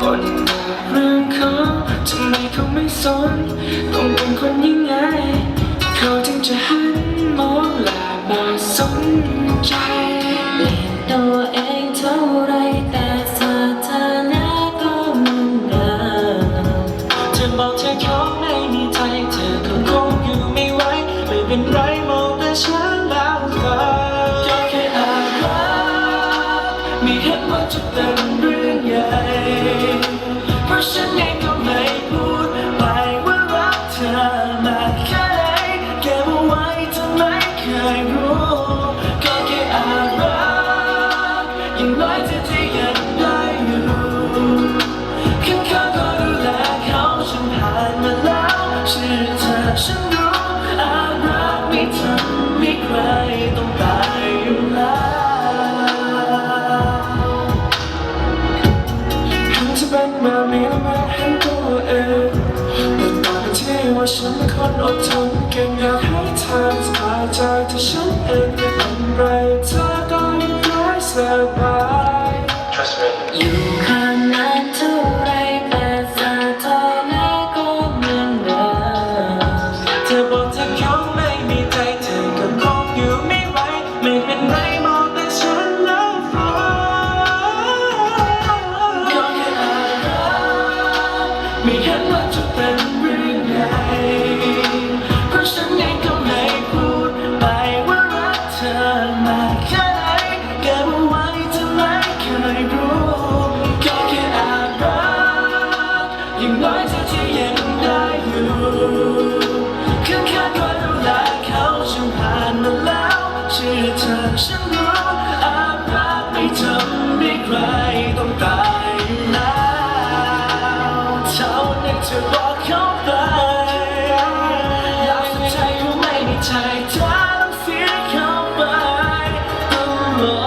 บนเรื่องเของทำไมเขาไม่สน ต้องเป็นคนยังไง เขาถึงจะหันมองและมาสนใจเปลี่ยนตัวเองเท่าไรแต่สถานะก็เหมือนเดิมเธอบอกเธอเขาไม่มีใจเธอก็คงอยู่ไม่ไหวไม่เป็นไร ไม่ทำให้ใครต้องตายอยู่แล้วถึงจะเป็นแบบนี้แล้วไม่เห็นตัวเองแต่ตอนที่ว่าฉันเป็นคนอดทนเก่งอยากให้เธอสบายใจถ้าฉันเองไม่เป็นไรเธอก็ยังร้ายสบาย Trust me เข้าสุดใจก็ไม่มีใจทางเสีเขาไปตลอ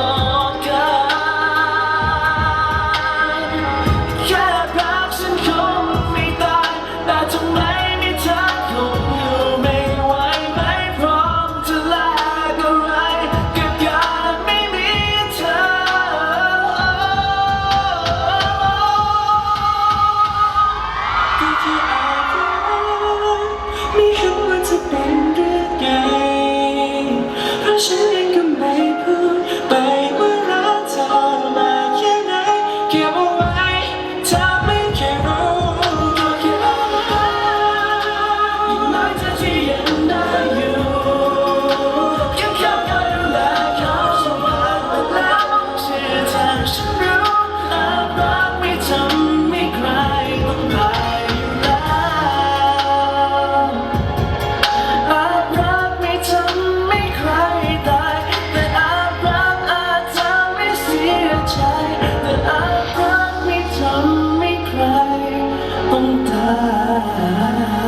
long